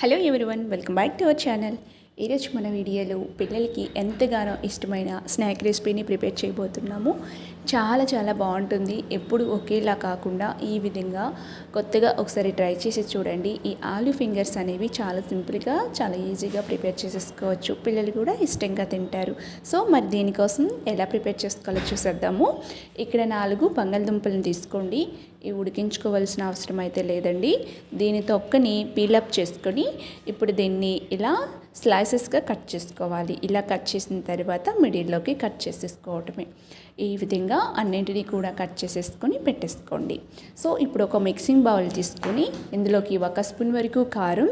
Hello everyone welcome back to our channel ఈరోజు మన వీడియోలో పిల్లలకి ఎంతగానో ఇష్టమైన స్నాక్ రెసిపీని ప్రిపేర్ చేయబోతున్నాము. చాలా చాలా బాగుంటుంది. ఎప్పుడు ఒకేలా కాకుండా ఈ విధంగా కొత్తగా ఒకసారి ట్రై చేసి చూడండి. ఈ ఆలు ఫింగర్స్ అనేవి చాలా సింపుల్గా చాలా ఈజీగా ప్రిపేర్ చేసేసుకోవచ్చు. పిల్లలు కూడా ఇష్టంగా తింటారు. సో మరి దీనికోసం ఎలా ప్రిపేర్ చేసుకోవాలో చూసేద్దాము. ఇక్కడ నాలుగు బంగాళదుంపలను తీసుకోండి. ఇవి ఉడికించుకోవాల్సిన అవసరం అయితే లేదండి. దీని తొక్కని పీలప్ చేసుకొని ఇప్పుడు దీన్ని ఇలా స్లైసెస్గా కట్ చేసుకోవాలి. ఇలా కట్ చేసిన తర్వాత మిడిల్లోకి కట్ చేసేసుకోవటమే. ఈ విధంగా అన్నింటినీ కూడా కట్ చేసేసుకొని పెట్టేసుకోండి. సో ఇప్పుడు ఒక మిక్సింగ్ బౌల్ తీసుకొని ఇందులోకి ఒక స్పూన్ వరకు కారం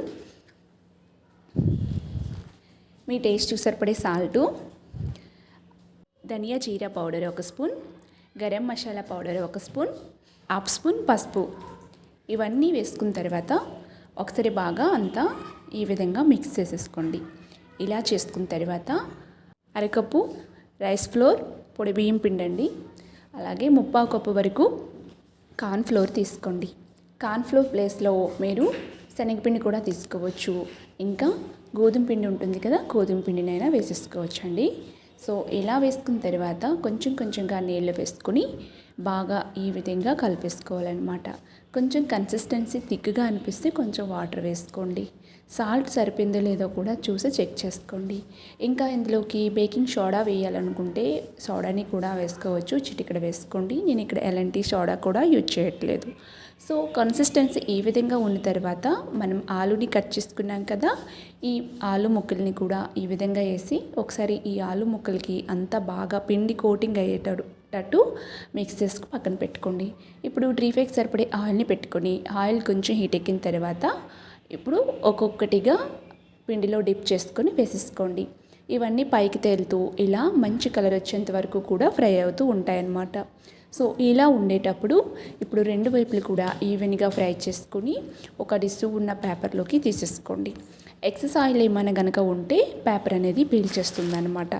మీ టేస్ట్ సరిపడే సాల్టు ధనియా జీరా పౌడర్ ఒక స్పూన్ గరం మసాలా పౌడర్ ఒక స్పూన్ హాఫ్ స్పూన్ పసుపు. ఇవన్నీ వేసుకున్న తర్వాత ఒకసారి బాగా అంతా ఈ విధంగా మిక్స్ చేసేసుకోండి. ఇలా చేసుకున్న తర్వాత అరకప్పు రైస్ ఫ్లోర్ పొడి బియ్యం పిండండి. అలాగే ముప్పా కప్పు వరకు కార్న్ఫ్లోర్ తీసుకోండి. కార్న్ఫ్లోర్ ప్లేస్లో మీరు శనగపిండి కూడా తీసుకోవచ్చు. ఇంకా గోధుమ పిండి ఉంటుంది కదా గోధుమ పిండినైనా వేసేసుకోవచ్చు అండి సో ఇలా వేసుకున్న తర్వాత కొంచెం కొంచెంగా నీళ్ళు వేసుకుని బాగా ఈ విధంగా కలిపేసుకోవాలన్నమాట. కొంచెం కన్సిస్టెన్సీ థిక్గా అనిపిస్తే కొంచెం వాటర్ వేసుకోండి. సాల్ట్ సరిపోయిందో లేదో కూడా చూసి చెక్ చేసుకోండి. ఇంకా ఇందులోకి బేకింగ్ సోడా వేయాలనుకుంటే సోడాని కూడా వేసుకోవచ్చు చిటికడ వేసుకోండి. నేను ఇక్కడ ఎలాంటి సోడా కూడా యూజ్ చేయట్లేదు. సో కన్సిస్టెన్సీ ఈ విధంగా ఉన్న తర్వాత మనం ఆలుని కట్ చేసుకున్నాం కదా ఈ ఆలు ముక్కల్ని కూడా ఈ విధంగా వేసి ఒకసారి ఈ ఆలు ముక్కలకి అంతా బాగా పిండి కోటింగ్ అయ్యేటట్టు టట్టు మిక్స్ చేసుకు పక్కన పెట్టుకోండి. ఇప్పుడు డ్రీ ఫేక్ సరిపడే ఆయిల్ని పెట్టుకొని ఆయిల్ కొంచెం హీట్ ఎక్కిన తర్వాత ఇప్పుడు ఒక్కొక్కటిగా పిండిలో డిప్ చేసుకొని వేసేసుకోండి. ఇవన్నీ పైకి తేలుతూ ఇలా మంచి కలర్ వచ్చేంత వరకు కూడా ఫ్రై అవుతూ ఉంటాయన్నమాట. సో ఇలా ఉండేటప్పుడు ఇప్పుడు రెండు వైపులు కూడా ఈవెన్గా ఫ్రై చేసుకొని ఒక డిస్సు ఉన్న పేపర్లోకి తీసేసుకోండి. ఎక్సెస్ ఆయిల్ ఏమైనా కనుక ఉంటే పేపర్ అనేది పీల్చేస్తుంది అనమాట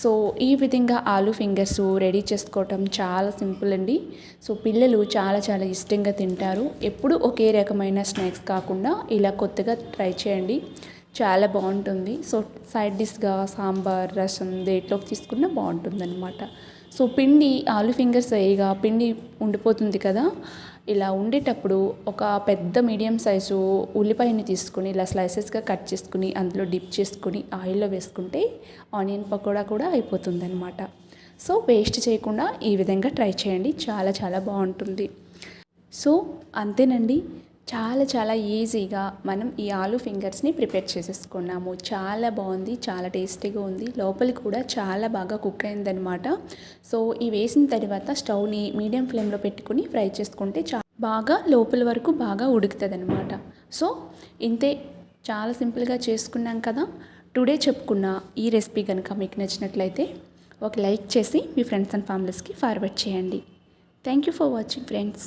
సో ఈ విధంగా ఆలు ఫింగర్స్ రెడీ చేసుకోవటం చాలా సింపుల్ అండి. సో పిల్లలు చాలా చాలా ఇష్టంగా తింటారు. ఎప్పుడు ఒకే రకమైన స్నాక్స్ కాకుండా ఇలా కొత్తగా ట్రై చేయండి. చాలా బాగుంటుంది. సో సైడ్ డిష్గా సాంబార్ రసం దేంట్లోకి తీసుకున్నా బాగుంటుందన్నమాట. సో పిండి ఆలు ఫింగర్స్ వేయగా పిండి ఉండిపోతుంది కదా ఇలా ఉండేటప్పుడు ఒక పెద్ద మీడియం సైజు ఉల్లిపాయని తీసుకుని ఇలా స్లైసెస్గా కట్ చేసుకుని అందులో డిప్ చేసుకుని ఆయిల్లో వేసుకుంటే ఆనియన్ పకోడా కూడా అయిపోతుందన్నమాట. సో వేస్ట్ చేయకుండా ఈ విధంగా ట్రై చేయండి. చాలా చాలా బాగుంటుంది. సో అంతేనండి. చాలా చాలా ఈజీగా మనం ఈ ఆలు ఫింగర్స్ని ప్రిపేర్ చేసేసుకున్నాము. చాలా బాగుంది చాలా టేస్టీగా ఉంది. లోపలి కూడా చాలా బాగా కుక్ అయిందనమాట సో ఈ వేసిన తర్వాత స్టవ్ని మీడియం ఫ్లేమ్లో పెట్టుకుని ఫ్రై చేసుకుంటే చా బాగా లోపల వరకు బాగా ఉడుకుతుంది అనమాట సో ఇంతే చాలా సింపుల్గా చేసుకున్నాం కదా. టుడే చెప్పుకున్న ఈ రెసిపీ కనుక మీకు నచ్చినట్లయితే ఒక లైక్ చేసి మీ ఫ్రెండ్స్ అండ్ ఫ్యామిలీస్కి ఫార్వర్డ్ చేయండి. Thank you for watching friends.